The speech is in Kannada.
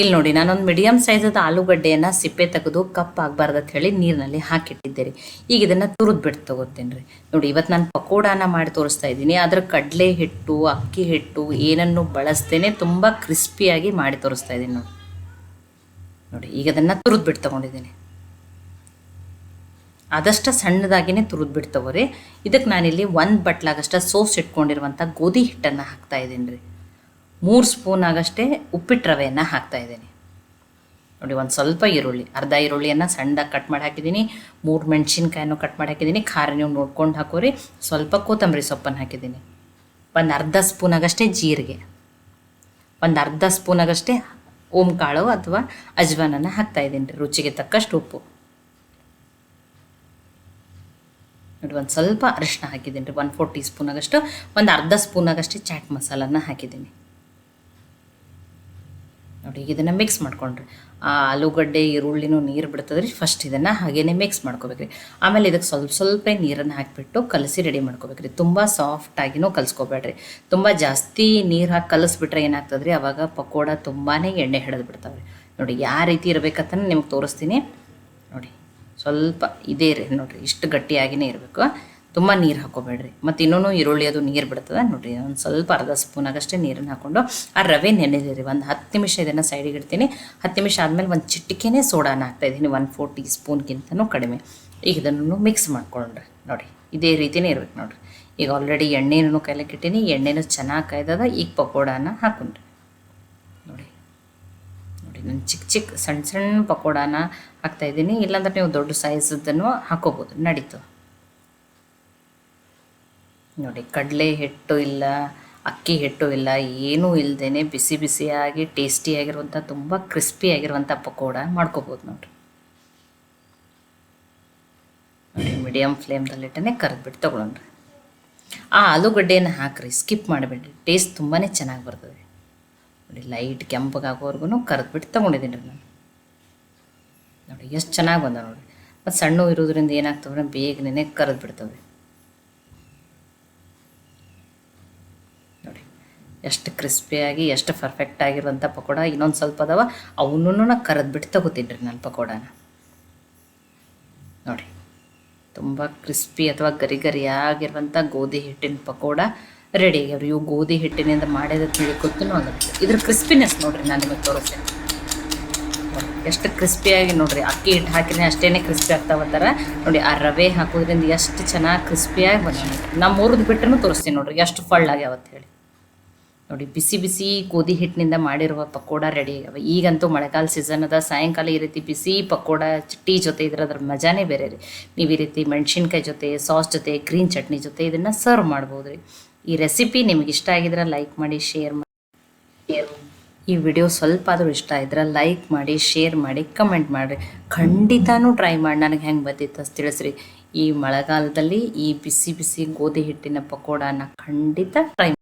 ಇಲ್ಲಿ ನೋಡಿ, ನಾನೊಂದು ಮೀಡಿಯಂ ಸೈಜದ ಆಲೂಗಡ್ಡೆಯನ್ನು ಸಿಪ್ಪೆ ತೆಗೆದು ಕಪ್ ಆಗಬಾರ್ದು ಅಂತ ಹೇಳಿ ನೀರಿನಲ್ಲಿ ಹಾಕಿಟ್ಟಿದ್ದೆ ರೀ ಈಗ ಇದನ್ನು ತುರಿದು ಬಿಟ್ಟು ತಗೋತೀನಿ ರೀ. ನೋಡಿ, ಇವತ್ತು ನಾನು ಪಕೋಡಾನ ಮಾಡಿ ತೋರಿಸ್ತಾ ಇದ್ದೀನಿ. ಅದರ ಕಡಲೆ ಹಿಟ್ಟು, ಅಕ್ಕಿ ಹಿಟ್ಟು ಏನನ್ನು ಬಳಸ್ತೇನೆ ತುಂಬ ಕ್ರಿಸ್ಪಿಯಾಗಿ ಮಾಡಿ ತೋರಿಸ್ತಾ ಇದ್ದೀನಿ ನೋಡಿ. ನೋಡಿ, ಈಗ ಅದನ್ನು ತುರಿದು ಬಿಟ್ಟು ತಗೊಂಡಿದ್ದೀನಿ. ಆದಷ್ಟು ಸಣ್ಣದಾಗಿನೇ ತುರಿದು ಬಿಟ್ಟು ಇದಕ್ಕೆ ನಾನಿಲ್ಲಿ ಒಂದು ಬಟ್ಲಾಗಷ್ಟ ಸೋಸ್ ಇಟ್ಕೊಂಡಿರುವಂಥ ಗೋಧಿ ಹಿಟ್ಟನ್ನು ಹಾಕ್ತಾ ಇದ್ದೀನಿ ರೀ. ಮೂರು ಸ್ಪೂನ್ ಆಗಷ್ಟೇ ಉಪ್ಪಿಟ್ಟು ರವೆಯನ್ನು ಹಾಕ್ತಾ ಇದ್ದೀನಿ. ನೋಡಿ, ಒಂದು ಸ್ವಲ್ಪ ಈರುಳ್ಳಿ, ಅರ್ಧ ಈರುಳ್ಳಿಯನ್ನು ಸಣ್ಣದಾಗಿ ಕಟ್ ಮಾಡಿ ಹಾಕಿದ್ದೀನಿ. ಮೂರು ಮೆಣಸಿನ್ಕಾಯನ್ನು ಕಟ್ ಮಾಡಿ ಹಾಕಿದ್ದೀನಿ. ಖಾರ ನೀವು ನೋಡ್ಕೊಂಡು ಹಾಕೋರಿ. ಸ್ವಲ್ಪ ಕೊತ್ತಂಬರಿ ಸೊಪ್ಪನ್ನು ಹಾಕಿದ್ದೀನಿ. ಒಂದು ಅರ್ಧ ಸ್ಪೂನ್ ಆಗಷ್ಟೇ ಜೀರಿಗೆ. ಒಂದು ಅರ್ಧ ಸ್ಪೂನ್ ಆಗಷ್ಟೇ ಓಂ ಕಾಳು ಅಥವಾ ಅಜ್ವಾನನ್ನು ಹಾಕ್ತಾ ಇದ್ದೀನಿ. ರೀ ರುಚಿಗೆ ತಕ್ಕಷ್ಟು ಉಪ್ಪು. ನೋಡಿ, ಒಂದು ಸ್ವಲ್ಪ ಅರಿಶಿನ ಹಾಕಿದ್ದೀನಿ. ರೀ ಒನ್ ಫೋರ್ ಟೀ ಸ್ಪೂನ್ ಆಗಷ್ಟು, ಒಂದು ಅರ್ಧ ಸ್ಪೂನ್ ಆಗಷ್ಟೇ ಚಾಟ್ ಮಸಾಲನ ಹಾಕಿದ್ದೀನಿ. ನೋಡಿ, ಇದನ್ನು ಮಿಕ್ಸ್ ಮಾಡ್ಕೊಂಡ್ರಿ. ಆ ಆಲೂಗಡ್ಡೆ, ಈರುಳ್ಳಿನೂ ನೀರು ಬಿಡ್ತದೆ ರೀ ಫಸ್ಟ್ ಇದನ್ನು ಹಾಗೇನೆ ಮಿಕ್ಸ್ ಮಾಡ್ಕೋಬೇಕ್ರಿ. ಆಮೇಲೆ ಇದಕ್ಕೆ ಸ್ವಲ್ಪ ಸ್ವಲ್ಪ ನೀರನ್ನು ಹಾಕಿಬಿಟ್ಟು ಕಲಸಿ ರೆಡಿ ಮಾಡ್ಕೋಬೇಕ್ರಿ. ತುಂಬ ಸಾಫ್ಟಾಗಿನೂ ಕಲಿಸ್ಕೋಬೇಡ್ರಿ. ತುಂಬ ಜಾಸ್ತಿ ನೀರು ಹಾಕಿ ಕಲಿಸ್ಬಿಟ್ರೆ ಏನಾಗ್ತದೆ ರೀ ಅವಾಗ ಪಕೋಡ ತುಂಬಾ ಎಣ್ಣೆ ಹಿಡಿದು ಬಿಡ್ತಾವೆ ನೋಡಿ, ಯಾವ ರೀತಿ ಇರಬೇಕಂತ ನಿಮ್ಗೆ ತೋರಿಸ್ತೀನಿ. ನೋಡಿ, ಸ್ವಲ್ಪ ಇದೇ ರೀ. ನೋಡಿರಿ, ಇಷ್ಟು ಗಟ್ಟಿಯಾಗಿಯೇ ಇರಬೇಕು. ತುಂಬ ನೀರು ಹಾಕೋಬೇಡ್ರಿ. ಮತ್ತು ಇನ್ನೂ ಈರುಳ್ಳಿ ಅದು ನೀರು ಬಿಡ್ತದೆ. ನೋಡಿರಿ, ಒಂದು ಸ್ವಲ್ಪ ಅರ್ಧ ಸ್ಪೂನ್ ಆಗಷ್ಟೇ ನೀರನ್ನು ಹಾಕ್ಕೊಂಡು ಆ ರವೆ ನೆನೆದಿರಿ. ಒಂದು ಹತ್ತು ನಿಮಿಷ ಇದನ್ನು ಸೈಡಿಗೆ ಇಡ್ತೀನಿ. ಹತ್ತು ನಿಮಿಷ ಆದಮೇಲೆ ಒಂದು ಚಿಟಿಕೆನೇ ಸೋಡಾನ ಹಾಕ್ತಾಯಿದ್ದೀನಿ ಒನ್ ಫೋರ್ ಟೀ ಸ್ಪೂನ್ಗಿಂತನೂ ಕಡಿಮೆ. ಈಗ ಇದನ್ನು ಮಿಕ್ಸ್ ಮಾಡ್ಕೊಂಡ್ರೆ ನೋಡಿ ಇದೇ ರೀತಿನೇ ಇರ್ಬೇಕು ನೋಡಿರಿ. ಈಗ ಆಲ್ರೆಡಿ ಎಣ್ಣೆನೂ ಕೈಲಕ್ಕೆ ಇಟ್ಟೀನಿ. ಎಣ್ಣೆನೂ ಚೆನ್ನಾಗಿ ಕಾಯ್ದದ. ಈಗ ಪಕೋಡಾನ ಹಾಕೊಂಡ್ರಿ. ನೋಡಿ ನೋಡಿ ನಾನು ಚಿಕ್ಕ ಚಿಕ್ಕ ಸಣ್ಣ ಸಣ್ಣ ಪಕೋಡಾನ ಹಾಕ್ತಾಯಿದ್ದೀನಿ ಇಲ್ಲಾಂದ್ರೆ ನೀವು ದೊಡ್ಡ ಸೈಜದ್ದನ್ನು ಹಾಕೋಬೋದು. ನಡೀತು. ನೋಡಿ, ಕಡಲೆ ಹಿಟ್ಟು ಇಲ್ಲ, ಅಕ್ಕಿ ಹಿಟ್ಟು ಇಲ್ಲ, ಏನೂ ಇಲ್ಲದೇ ಬಿಸಿ ಬಿಸಿಯಾಗಿ ಟೇಸ್ಟಿಯಾಗಿರುವಂಥ ತುಂಬ ಕ್ರಿಸ್ಪಿಯಾಗಿರುವಂಥ ಪಕೋಡ ಮಾಡ್ಕೋಬೋದು ನೋಡಿರಿ. ನೋಡಿ ಮೀಡಿಯಮ್ ಫ್ಲೇಮ್ದಲ್ಲಿಟ್ಟನೆ ಕರೆದ್ಬಿಟ್ಟು ತೊಗೊಳೋಣ್ರಿ ಆ ಆಲೂಗಡ್ಡೆಯನ್ನು ಹಾಕ್ರಿ, ಸ್ಕಿಪ್ ಮಾಡಿಬಿಡ್ರಿ ಟೇಸ್ಟ್ ತುಂಬಾ ಚೆನ್ನಾಗಿ ಬರ್ತದೆ. ನೋಡಿ, ಲೈಟ್ ಕೆಂಪಗಾಗೋವರೆಗೂ ಕರೆದ್ಬಿಟ್ಟು ತೊಗೊಂಡಿದ್ದೀನಿ ರೀ ನಾನು. ನೋಡಿ, ಎಷ್ಟು ಚೆನ್ನಾಗಿ ಬಂದ ನೋಡಿ ಮತ್ತು ಸಣ್ಣ ಇರೋದ್ರಿಂದ ಏನಾಗ್ತವೆ ಬೇಗನೆ ಕರೆದು ಬಿಡ್ತವೆ ನೋಡಿ ಎಷ್ಟು ಕ್ರಿಸ್ಪಿಯಾಗಿ ಎಷ್ಟು ಪರ್ಫೆಕ್ಟ್ ಆಗಿರುವಂಥ ಪಕೋಡ. ಇನ್ನೊಂದು ಸ್ವಲ್ಪ ಅದಾವ. ಅವನ್ನೂ ನಾ ಕರೆದು ಬಿಟ್ಟು ತಗೋತೀನಿ ರೀ ನಾನು ಪಕೋಡನ. ನೋಡಿ ತುಂಬ ಕ್ರಿಸ್ಪಿ ಅಥವಾ ಗರಿ ಗರಿಯಾಗಿರುವಂಥ ಗೋಧಿ ಹಿಟ್ಟಿನ ಪಕೋಡ ರೆಡಿ ಆಗ್ಯಾವ್ರಿ. ಇವು ಗೋಧಿ ಹಿಟ್ಟಿನಿಂದ ಮಾಡಿದ ತಿಳಿ ಗೊತ್ತೂ ಆಗುತ್ತೆ ಇದ್ರ ಕ್ರಿಸ್ಪಿನೆಸ್ ನೋಡಿರಿ ನಾನು ನಿಮಗೆ ತೋರಿಸ್ತೇನೆ. ಎಷ್ಟು ಕ್ರಿಸ್ಪಿಯಾಗಿ ನೋಡ್ರಿ. ಅಕ್ಕಿ ಹಿಟ್ಟು ಹಾಕಿದ್ರೆ ಅಷ್ಟೇ ಕ್ರಿಸ್ಪಿ ಆಗ್ತಾವತ್ತಾರ ನೋಡಿ, ಆ ರವೆ ಹಾಕೋದ್ರಿಂದ ಎಷ್ಟು ಚೆನ್ನಾಗಿ ಕ್ರಿಸ್ಪಿಯಾಗಿ ಬಂದ ನಮ್ಮ ಊರದ್ದು ಬಿಟ್ಟನು ತೋರಿಸ್ತೀನಿ ನೋಡ್ರಿ, ಎಷ್ಟು ಫಳ್ಳಾಗ್ಯಾವತ್ತು ಹೇಳಿ. ನೋಡಿ, ಬಿಸಿ ಬಿಸಿ ಗೋಧಿ ಹಿಟ್ಟಿನಿಂದ ಮಾಡಿರುವ ಪಕೋಡ ರೆಡಿ ಆಗ್ಯಾವ ಈಗಂತೂ ಮಳೆಗಾಲ ಸೀಸನ್ ಅದ, ಸಾಯಂಕಾಲ ಈ ರೀತಿ ಬಿಸಿ ಪಕೋಡ ಟೀ ಜೊತೆ ಇದ್ರೆ ಅದ್ರ ಮಜಾನೇ ಬೇರೆ ರೀ. ನೀವು ಈ ರೀತಿ ಮೆಣಸಿನ್ಕಾಯಿ ಜೊತೆ ಸಾಸ್ ಜೊತೆ ಗ್ರೀನ್ ಚಟ್ನಿ ಜೊತೆ ಇದನ್ನು ಸರ್ವ್ ಮಾಡ್ಬೋದು ರೀ. ಈ ರೆಸಿಪಿ ನಿಮ್ಗೆ ಇಷ್ಟ ಆಗಿದ್ರೆ ಲೈಕ್ ಮಾಡಿ ಶೇರ್ ಮಾಡಿ. ಈ ವಿಡಿಯೋ ಸ್ವಲ್ಪ ಆದರೂ ಇಷ್ಟ ಇದ್ರೆ ಲೈಕ್ ಮಾಡಿ ಶೇರ್ ಮಾಡಿ ಕಮೆಂಟ್ ಮಾಡಿರಿ. ಖಂಡಿತನೂ ಟ್ರೈ ಮಾಡಿ, ನನಗೆ ಹೆಂಗೆ ಬಂದಿತ್ತು ಅಂತ ತಿಳಿಸ್ರಿ. ಈ ಮಳೆಗಾಲದಲ್ಲಿ ಈ ಬಿಸಿ ಬಿಸಿ ಗೋಧಿ ಹಿಟ್ಟಿನ ಪಕೋಡನ ಖಂಡಿತ ಟ್ರೈ